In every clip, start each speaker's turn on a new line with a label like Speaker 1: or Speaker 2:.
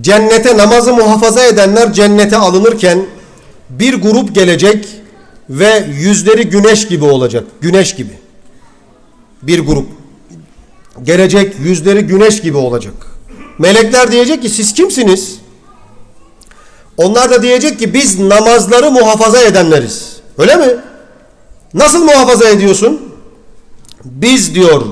Speaker 1: cennete namazı muhafaza edenler cennete alınırken bir grup gelecek ve yüzleri güneş gibi olacak. Güneş gibi. Bir grup gelecek yüzleri güneş gibi olacak. Melekler diyecek ki siz kimsiniz? Onlar da diyecek ki biz namazları muhafaza edenleriz. Öyle mi? Nasıl muhafaza ediyorsun? Biz diyor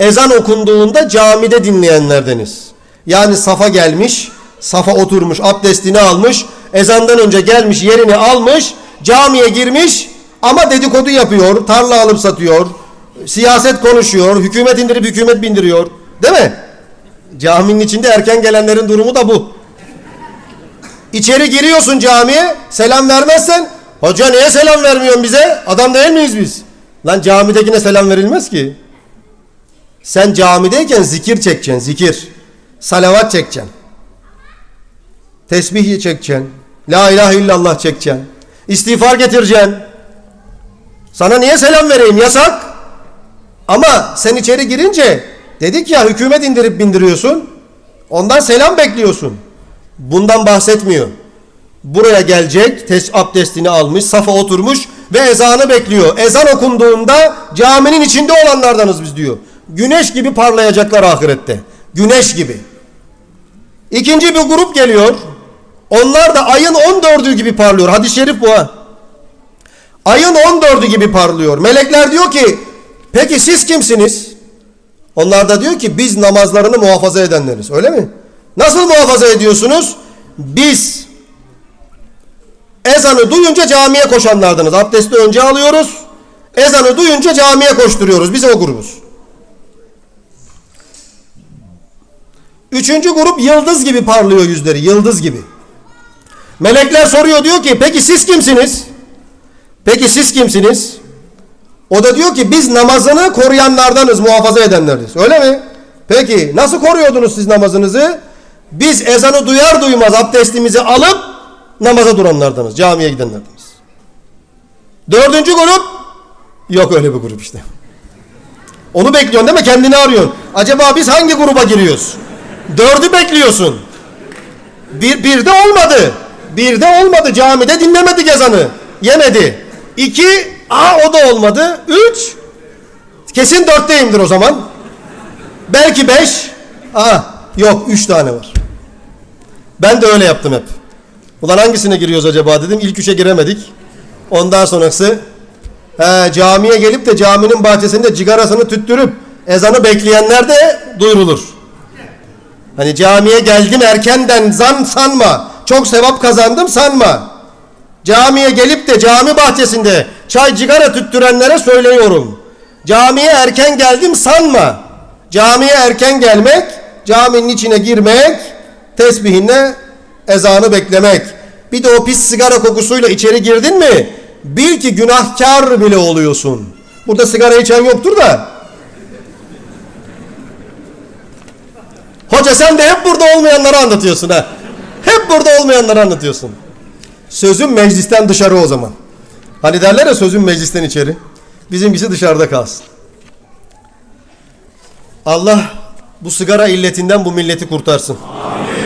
Speaker 1: ezan okunduğunda camide dinleyenlerdeniz. Yani safa gelmiş, safa oturmuş, abdestini almış, ezandan önce gelmiş, yerini almış, camiye girmiş ama dedikodu yapıyor, tarla alıp satıyor, siyaset konuşuyor, hükümet indirip hükümet bindiriyor. Değil mi? Caminin içinde erken gelenlerin durumu da bu. İçeri giriyorsun camiye, selam vermezsen, hoca niye selam vermiyorsun bize? Adam değil miyiz biz? Lan camidekine selam verilmez ki. Sen camideyken zikir çekeceksin, zikir. Salavat çekeceksin. Tesbih çekeceksin. La ilahe illallah çekeceksin. İstiğfar getireceksin. Sana niye selam vereyim? Yasak. Ama sen içeri girince dedik ya hükümet indirip bindiriyorsun. Ondan selam bekliyorsun. Bundan bahsetmiyor. Buraya gelecek, tes abdestini almış, safa oturmuş ve ezanı bekliyor. Ezan okunduğunda caminin içinde olanlardanız biz diyor. Güneş gibi parlayacaklar ahirette. Güneş gibi. İkinci bir grup geliyor. Onlar da ayın 14'ü gibi parlıyor. Hadis-i şerif bu ha. Ayın 14'ü gibi parlıyor. Melekler diyor ki peki siz kimsiniz? Onlar da diyor ki biz namazlarını muhafaza edenleriz. Öyle mi? Nasıl muhafaza ediyorsunuz? Biz ezanı duyunca camiye koşanlardanız. Abdesti önce alıyoruz. Ezanı duyunca camiye koşturuyoruz. Biz o grubuz. Üçüncü grup yıldız gibi parlıyor yüzleri. Yıldız gibi. Melekler soruyor diyor ki peki siz kimsiniz? Peki siz kimsiniz? O da diyor ki biz namazını koruyanlardanız, muhafaza edenleriz. Öyle mi? Peki nasıl koruyordunuz siz namazınızı? Biz ezanı duyar duymaz abdestimizi alıp namaza duranlardanız, camiye gidenlerdeniz. Dördüncü grup yok öyle bir grup işte. Onu bekliyorsun değil mi? Kendini arıyorsun. Acaba biz hangi gruba giriyoruz? Dördü bekliyorsun. Bir, bir de olmadı. Bir de olmadı. Camide dinlemedik ezanı. Yemedi. İki, aa o da olmadı. Üç, kesin dörtteyimdir o zaman. Belki beş, aa yok üç tane var. Ben de öyle yaptım hep. Ulan hangisine giriyoruz acaba dedim. İlk üçe giremedik. Ondan sonrası he, camiye gelip de caminin bahçesinde cigarasını tüttürüp ezanı bekleyenler de duyurulur. Hani camiye geldim erkenden zan sanma. Çok sevap kazandım sanma. Camiye gelip de cami bahçesinde çay cigara tüttürenlere söylüyorum. Camiye erken geldim sanma. Camiye erken gelmek, caminin içine girmek, tesbihinle ezanı beklemek. Bir de o pis sigara kokusuyla içeri girdin mi? Bil ki günahkar bile oluyorsun. Burada sigara içen yoktur da. Hoca sen de hep burada olmayanları anlatıyorsun ha. Hep burada olmayanları anlatıyorsun. Sözün meclisten dışarı o zaman. Hani derler ya sözün meclisten içeri. Bizimkisi dışarıda kalsın. Allah bu sigara illetinden bu milleti kurtarsın. Amin.